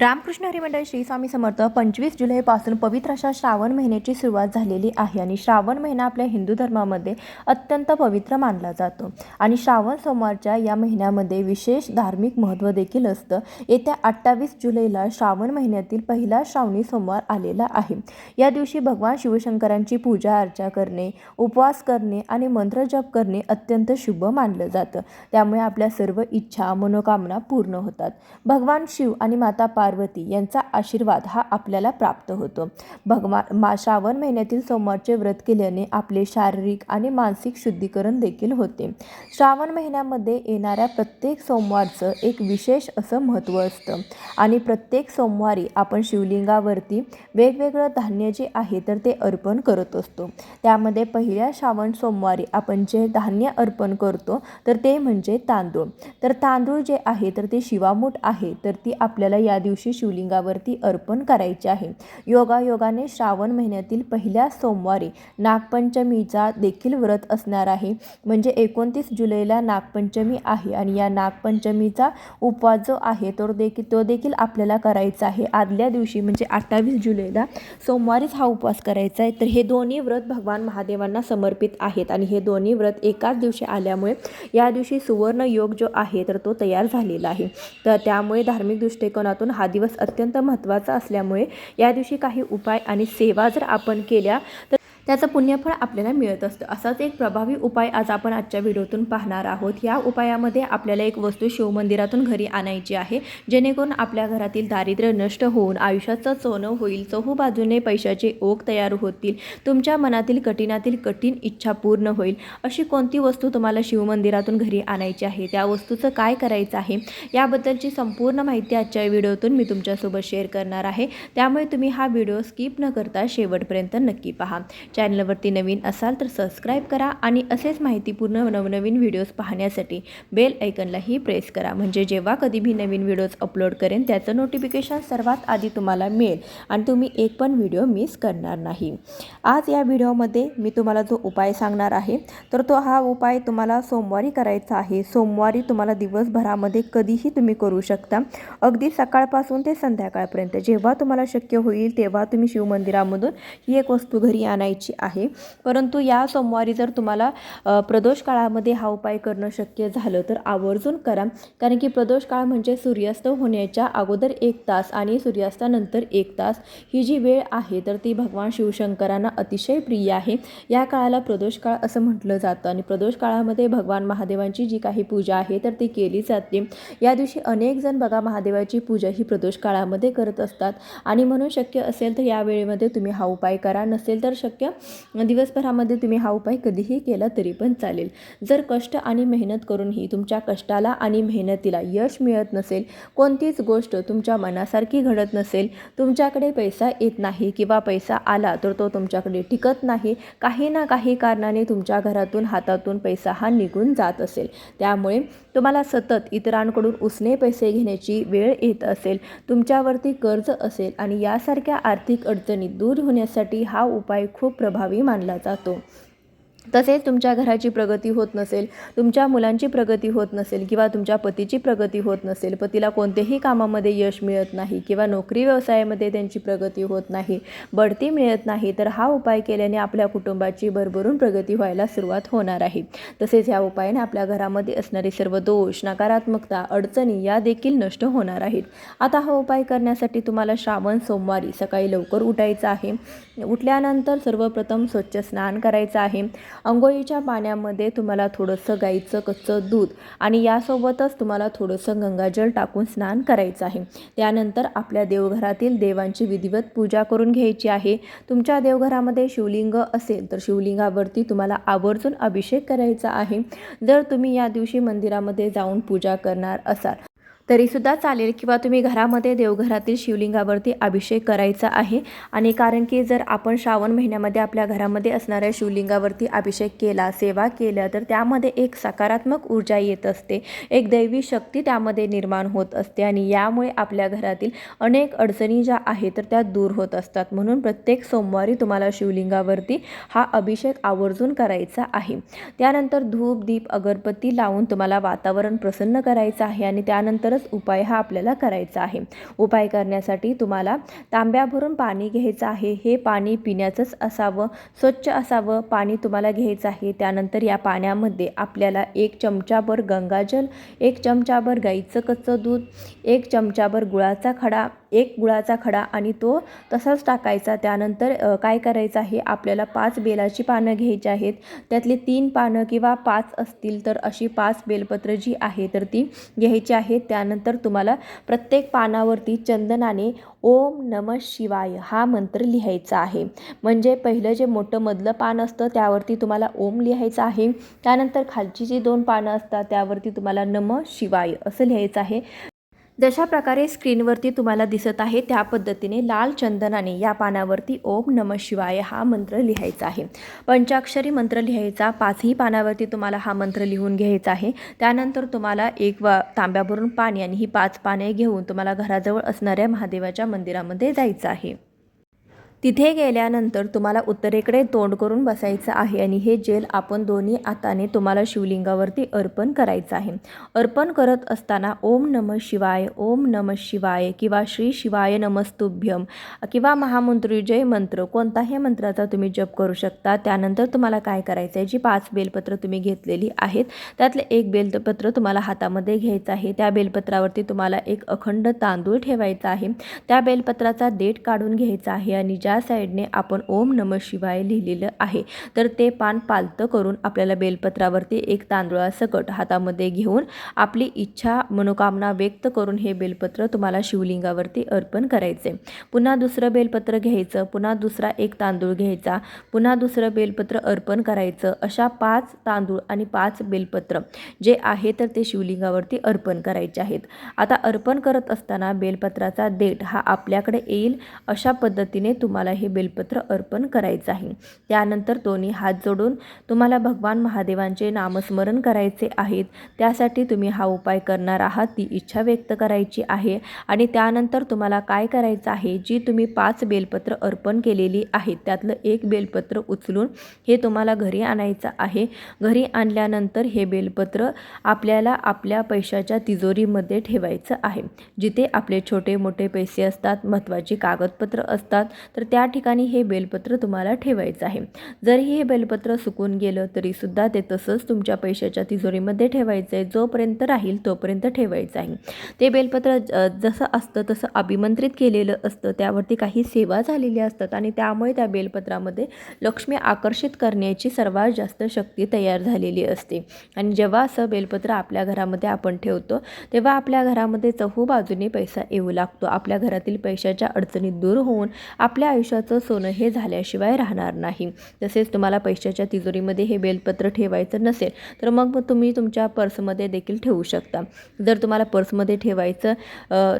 रामकृष्ण हरिमंडळ श्री स्वामी समर्थ पंचवीस जुलैपासून पवित्र अशा श्रावण महिन्याची सुरुवात झालेली आहे आणि श्रावण महिना आपल्या हिंदू धर्मामध्ये अत्यंत पवित्र मानला जातो. आणि श्रावण सोमवारच्या या महिन्यामध्ये विशेष धार्मिक महत्त्व देखील असतं. येत्या अठ्ठावीस जुलैला श्रावण महिन्यातील पहिला श्रावणी सोमवार आलेला आहे. या दिवशी भगवान शिवशंकरांची पूजा अर्चा करणे उपवास करणे आणि मंत्रजप करणे अत्यंत शुभ मानलं जातं. त्यामुळे आपल्या सर्व इच्छा मनोकामना पूर्ण होतात. भगवान शिव आणि माता पार्वती यांचा आशीर्वाद हा आपल्याला प्राप्त होतो. भगवान मा श्रावण महिन्यातील सोमवारचे व्रत केल्याने आपले शारीरिक आणि मानसिक शुद्धीकरण देखील होते. श्रावण महिन्यामध्ये येणाऱ्या प्रत्येक सोमवारचं एक विशेष असं महत्त्व असतं. आणि प्रत्येक सोमवारी आपण शिवलिंगावरती वेगवेगळं धान्य जे आहे तर ते अर्पण करत असतो. त्यामध्ये पहिल्या श्रावण सोमवारी आपण जे धान्य अर्पण करतो तर ते म्हणजे तांदूळ. तर तांदूळ जे आहे तर ते शिवामूठ आहे तर ती आपल्याला या दिवशी शिवलिंगावरती अर्पण करायचे आहे. योगायोगाने श्रावण महिन्यातील पहिल्या सोमवारी नागपंचमीचा देखील व्रत असणार आहे. म्हणजे एकोणतीस जुलैला नागपंचमी आहे आणि या नागपंचमीचा उपवास जो आहे तो देखील तो देखील आपल्याला करायचा आहे. आदल्या दिवशी म्हणजे अठ्ठावीस जुलैला सोमवारीच हा उपवास करायचा आहे. तर हे दोन्ही व्रत भगवान महादेवांना समर्पित आहेत आणि हे दोन्ही व्रत एकाच दिवशी आल्यामुळे या दिवशी सुवर्ण योग जो आहे तर तो तयार झालेला आहे. तर त्यामुळे धार्मिक दृष्टिकोनातून हा दिवस अत्यंत महत्त्वाचा असल्यामुळे या दिवशी काही उपाय आणि सेवा जर आपण केल्या तर त्याचं पुण्यफळ आपल्याला मिळत असतं. असाच एक प्रभावी उपाय आज आपण आजच्या व्हिडिओतून पाहणार आहोत. या उपायामध्ये आपल्याला एक वस्तू शिवमंदिरातून घरी आणायची आहे. जेणेकरून आपल्या घरातील दारिद्र्य नष्ट होऊन आयुष्याचं सोनं होईल. चहू बाजूने पैशाचे ओघ तयार होतील. तुमच्या मनातील कठीणातील कठीण इच्छा पूर्ण होईल. अशी कोणती वस्तू तुम्हाला शिवमंदिरातून घरी आणायची आहे? त्या वस्तूचं काय करायचं आहे? याबद्दलची संपूर्ण माहिती आजच्या व्हिडिओतून मी तुमच्यासोबत शेअर करणार आहे. त्यामुळे तुम्ही हा व्हिडिओ स्किप न करता शेवटपर्यंत नक्की पहा. चॅनलवरती नवीन असाल तर सबस्क्राईब करा आणि असेच माहितीपूर्ण नवनवीन व्हिडिओज पाहण्यासाठी बेल ऐकनलाही प्रेस करा. म्हणजे जेव्हा कधी मी नवीन व्हिडिओज अपलोड करेन त्याचं नोटिफिकेशन सर्वात आधी तुम्हाला मिळेल आणि तुम्ही एक पण व्हिडिओ मिस करणार नाही. आज या व्हिडिओमध्ये मी तुम्हाला जो उपाय सांगणार आहे तर तो हा उपाय तुम्हाला सोमवारी करायचा आहे. सोमवारी तुम्हाला दिवसभरामध्ये कधीही तुम्ही करू शकता. अगदी सकाळपासून ते संध्याकाळपर्यंत जेव्हा तुम्हाला शक्य होईल तेव्हा तुम्ही शिवमंदिरामधून ही एक वस्तू घरी आणायची आहे. परंतु या सोमवारी जर तुम्हाला प्रदोष काळामध्ये हा उपाय करणं शक्य झालं तर आवर्जून करा. कारण की प्रदोष काळ म्हणजे सूर्यास्त होण्याच्या अगोदर एक तास आणि सूर्यास्तानंतर एक तास. ही जी वेळ आहे तर ती भगवान शिवशंकरांना अतिशय प्रिय आहे. या काळाला प्रदोष काळ असं म्हटलं जातं आणि प्रदोष काळामध्ये भगवान महादेवांची जी काही पूजा आहे तर ती केली जाते. या दिवशी अनेक जण बघा महादेवाची पूजा ही प्रदोष काळामध्ये करत असतात. आणि म्हणून शक्य असेल तर या वेळेमध्ये तुम्ही हा उपाय करा. नसेल तर शक्य दिवसभरामध्ये तुम्ही हा उपाय कधीही केला तरी पण चालेल. जर कष्ट आणि मेहनत करूनही तुमच्या कष्टाला आणि मेहनतीला यश मिळत नसेल कोणतीच गोष्ट तुमच्या मनासारखी घडत नसेल तुमच्याकडे पैसा येत नाही किंवा पैसा आला तर तो तुमच्याकडे टिकत नाही काही ना काही कारणाने तुमच्या घरातून हातातून पैसा हा निघून जात असेल. त्यामुळे तुम्हाला सतत इतरांकडून उसने पैसे घेण्याची वेळ येत असेल तुमच्यावरती कर्ज असेल आणि यासारख्या आर्थिक अडचणी दूर होण्यासाठी हा उपाय खूप प्रभावी मानला जातो. तसेच तुमच्या घराची प्रगती होत नसेल तुमच्या मुलांची प्रगती होत नसेल किंवा तुमच्या पतीची प्रगती होत नसेल पतीला कोणत्याही कामामध्ये यश मिळत नाही किंवा नोकरी व्यवसायामध्ये त्यांची प्रगती होत नाही बढती मिळत नाही तर हा उपाय केल्याने आपल्या कुटुंबाची भरभरून प्रगती व्हायला सुरुवात होणार आहे. तसेच ह्या उपायाने आपल्या घरामध्ये असणारे सर्व दोष नकारात्मकता अडचणी या देखील नष्ट होणार आहेत. आता हा उपाय करण्यासाठी तुम्हाला श्रावण सोमवारी सकाळी लवकर उठायचं आहे. उठल्यानंतर सर्वप्रथम स्वच्छ स्नान करायचं आहे. अंघोळीच्या पाण्यामध्ये तुम्हाला थोडंसं गाईचं कच्चं दूध आणि यासोबतच तुम्हाला थोडंसं गंगाजल टाकून स्नान करायचं आहे. त्यानंतर आपल्या देवघरातील देवांची विधिवत पूजा करून घ्यायची आहे. तुमच्या देवघरामध्ये शिवलिंग असेल तर शिवलिंगावरती तुम्हाला आवर्जून अभिषेक करायचा आहे. जर तुम्ही या दिवशी मंदिरामध्ये जाऊन पूजा करणार असाल तरीसुद्धा चालेल किंवा तुम्ही घरामध्ये देवघरातील शिवलिंगावरती अभिषेक करायचा आहे. आणि कारण की जर आपण श्रावण महिन्यामध्ये आपल्या घरामध्ये असणाऱ्या शिवलिंगावरती अभिषेक केला सेवा केल्या तर त्यामध्ये एक सकारात्मक ऊर्जा येत असते. एक दैवी शक्ती त्यामध्ये निर्माण होत असते आणि यामुळे आपल्या घरातील अनेक अडचणी ज्या आहेत तर त्या दूर होत असतात. म्हणून प्रत्येक सोमवारी तुम्हाला शिवलिंगावरती हा अभिषेक आवर्जून करायचा आहे. त्यानंतर धूप दीप अगरबत्ती लावून तुम्हाला वातावरण प्रसन्न करायचं आहे आणि त्यानंतर त्यानंतरच उपाय हा आपल्याला करायचा आहे. उपाय करण्यासाठी तुम्हाला तांब्या भरून पाणी घ्यायचं आहे. हे पाणी पिण्याचंच असावं स्वच्छ असावं पाणी तुम्हाला घ्यायचं आहे. त्यानंतर या पाण्यामध्ये आपल्याला एक चमचाभर गंगाजल एक चमचाभर गाईचं कच्चं दूध एक चमचाभर गुळाचा खडा एक गुळाचा खडा आणि तो तसाच टाकायचा. त्यानंतर काय करायचं आहे? आपल्याला पाच बेलाची पानं घ्यायची आहेत. त्यातली तीन पानं किंवा पाच असतील तर अशी पाच बेलपत्र जी आहे तर ती घ्यायची आहेत. त्यानंतर तुम्हाला प्रत्येक पानावरती चंदनाने ओम नम शिवाय हा मंत्र लिहायचा आहे. म्हणजे पहिलं जे मोठं मधलं पान असतं त्यावरती तुम्हाला ओम लिहायचं आहे. त्यानंतर खालची जी दोन पानं असतात त्यावरती तुम्हाला नम शिवाय असं लिहायचं आहे. जशा प्रकारे स्क्रीनवरती तुम्हाला दिसत आहे त्या पद्धतीने लाल चंदनाने या पानावरती ओम नम शिवाय हा मंत्र लिहायचा आहे. पंचाक्षरी मंत्र लिहायचा पाचही पानावरती तुम्हाला हा मंत्र लिहून घ्यायचा आहे. त्यानंतर तुम्हाला एक वा तांब्यावरून पाणी आणि ही पाच पाने घेऊन तुम्हाला घराजवळ असणाऱ्या महादेवाच्या मंदिरामध्ये जायचं आहे. तिथे गेल्यानंतर तुम्हाला उत्तरेकडे तोंड करून बसायचं आहे आणि हे जेल आपण दोन्ही हाताने तुम्हाला शिवलिंगावरती अर्पण करायचं आहे. अर्पण करत असताना ओम नम शिवाय ओम नम शिवाय किंवा श्री शिवाय नमस्तुभ्यम किंवा महामंत्रुजय मंत्र कोणताही मंत्राचा तुम्ही जप करू शकता. त्यानंतर तुम्हाला काय करायचं आहे जी पाच बेलपत्र तुम्ही घेतलेली आहेत त्यातले एक बेलपत्र तुम्हाला हातामध्ये घ्यायचं आहे. त्या बेलपत्रावरती तुम्हाला एक अखंड तांदूळ ठेवायचा आहे. त्या बेलपत्राचा देठ काढून घ्यायचा आहे आणि ज्या साईडने आपण ओम नम शिवाय लिहिलेलं आहे तर ते पान पालतं करून आपल्याला बेलपत्रावरती एक तांदूळासकट हातामध्ये घेऊन आपली इच्छा मनोकामना व्यक्त करून हे बेलपत्र तुम्हाला शिवलिंगावरती अर्पण करायचे. पुन्हा दुसरं बेलपत्र घ्यायचं पुन्हा दुसरा एक तांदूळ घ्यायचा पुन्हा दुसरं बेलपत्र अर्पण करायचं अशा पाच तांदूळ आणि पाच बेलपत्र जे आहे तर ते शिवलिंगावरती अर्पण करायचे आहेत. आता अर्पण करत असताना बेलपत्राचा देठ हा आपल्याकडे येईल अशा पद्धतीने तुम्हाला हे बेलपत्र अर्पण करायचं आहे. त्यानंतर दोन्ही हात जोडून तुम्हाला भगवान महादेवांचे नामस्मरण करायचे आहेत. त्यासाठी तुम्ही हा उपाय करणार आहात ती इच्छा व्यक्त करायची आहे. आणि त्यानंतर तुम्हाला काय करायचं आहे? जी तुम्ही पाच बेलपत्र अर्पण केलेली आहेत त्यातलं एक बेलपत्र उचलून हे तुम्हाला घरी आणायचं आहे. घरी आणल्यानंतर हे बेलपत्र आपल्याला आपल्या पैशाच्या तिजोरीमध्ये ठेवायचं आहे. जिथे आपले छोटे मोठे पैसे असतात महत्त्वाची कागदपत्र असतात तर त्या ठिकाणी हे बेलपत्र तुम्हाला ठेवायचं आहे. जरी हे बेलपत्र सुकून गेलं तरीसुद्धा ते तसंच तुमच्या पैशाच्या तिजोरीमध्ये ठेवायचं आहे. जोपर्यंत राहील तोपर्यंत ठेवायचं आहे. ते बेलपत्र ज- जसं असतं तसं अभिमंत्रित केलेलं असतं. त्यावरती काही सेवा झालेल्या असतात आणि त्यामुळे त्या बेलपत्रामध्ये लक्ष्मी आकर्षित करण्याची सर्वात जास्त शक्ती तयार झालेली असते. आणि जेव्हा असं बेलपत्र आपल्या घरामध्ये आपण ठेवतो तेव्हा आपल्या घरामध्ये चहू बाजूने पैसा येऊ लागतो. आपल्या घरातील पैशाच्या अडचणी दूर होऊन आपल्या आयुष्याचं सोनं हे झाल्याशिवाय राहणार नाही. तसेच तुम्हाला पैशाच्या तिजोरीमध्ये हे बेलपत्र ठेवायचं नसेल तर मग तुम्ही तुमच्या पर्समध्ये देखील ठेवू शकता. जर तुम्हाला पर्समध्ये ठेवायचं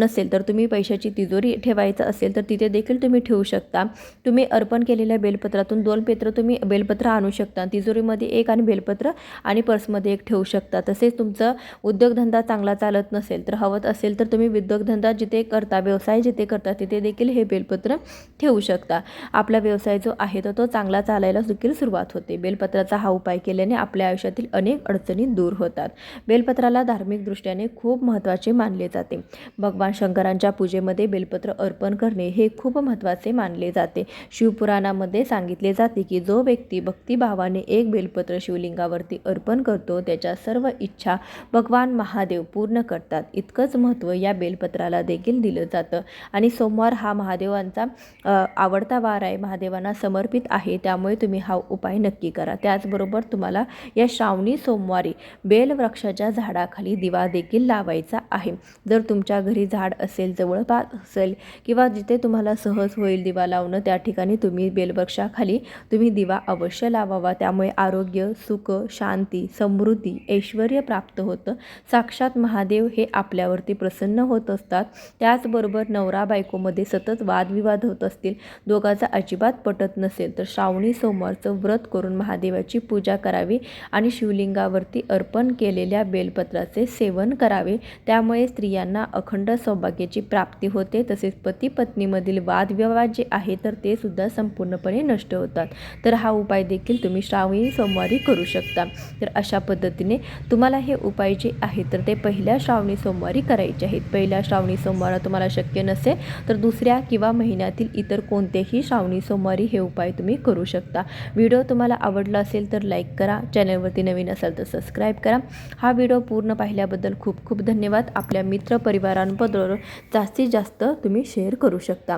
नसेल तर तुम्ही पैशाची तिजोरी ठेवायचं असेल तर तिथे देखील तुम्ही ठेवू शकता. तुम्ही अर्पण केलेल्या बेलपत्रातून दोन पेत्र तुम्ही बेलपत्र आणू शकता. तिजोरीमध्ये एक आणि बेलपत्र आणि पर्समध्ये एक ठेवू शकता. तसेच तुमचं उद्योगधंदा चांगला चालत नसेल तर हवत असेल तर तुम्ही उद्योगधंदा जिथे करता व्यवसाय जिथे करता तिथे देखील हे बेलपत्र ठेवू शकता. आपला व्यवसाय जो आहे तर तो चांगला चालायला देखील सुरुवात होते. बेलपत्राचा हा उपाय केल्याने आपल्या आयुष्यातील अनेक अडचणी दूर होतात. बेलपत्राला धार्मिक दृष्ट्याने खूप महत्त्वाचे मानले जाते. भगवान शंकरांच्या पूजेमध्ये बेलपत्र अर्पण करणे हे खूप महत्त्वाचे मानले जाते. शिवपुराणामध्ये सांगितले जाते की जो व्यक्ती भक्तिभावाने एक बेलपत्र शिवलिंगावरती अर्पण करतो त्याच्या सर्व इच्छा भगवान महादेव पूर्ण करतात. इतकंच महत्त्व या बेलपत्राला देखील दिलं जातं. आणि सोमवार हा महादेवांचा आवडता वार आहे महादेवांना समर्पित आहे त्यामुळे तुम्ही हा उपाय नक्की करा. त्याचबरोबर तुम्हाला या श्रावणी सोमवारी बेलवृक्षाच्या झाडाखाली दिवा देखील लावायचा आहे. जर तुमच्या घरी झाड असेल जवळपास असेल किंवा जिथे तुम्हाला सहज होईल दिवा लावणं त्या ठिकाणी तुम्ही बेलवृक्षाखाली तुम्ही दिवा अवश्य लावावा. त्यामुळे आरोग्य सुख शांती समृद्धी ऐश्वर प्राप्त होतं. साक्षात महादेव हे आपल्यावरती प्रसन्न होत असतात. त्याचबरोबर नवरा बायकोमध्ये सतत वादविवाद होत असतील. दोघांचा अजिबात पटत नसेल तर श्रावणी सोमवारचं व्रत करून महादेवाची पूजा करावी आणि शिवलिंगावरती अर्पण केलेल्या बेलपत्राचे सेवन करावे. त्यामुळे स्त्रियांना अखंड सौभाग्याची प्राप्ती होते. तसेच पती पत्नीमधील वादविवाद जे आहे तर ते सुद्धा संपूर्णपणे नष्ट होतात. तर हा उपाय देखील तुम्ही श्रावणी सोमवारी करू शकता. तर अशा पद्धतीने तुम्हाला हे उपाय जे आहेत तर ते पहिल्या श्रावणी सोमवारी करायचे आहेत. पहिल्या श्रावणी सोमवारा तुम्हाला शक्य नसेल तर दुसऱ्या किंवा महिन्यातील इतर कोणतेही श्रावणी सोमवारी हे उपाय तुम्ही करू शकता. व्हिडिओ तुम्हाला आवडला असेल तर लाईक करा चॅनलवरती नवीन असाल तर सबस्क्राईब करा. हा व्हिडिओ पूर्ण पाहिल्याबद्दल खूप खूप धन्यवाद. आपल्या मित्रपरिवारांबरोबर जास्तीत जास्त तुम्ही शेअर करू शकता.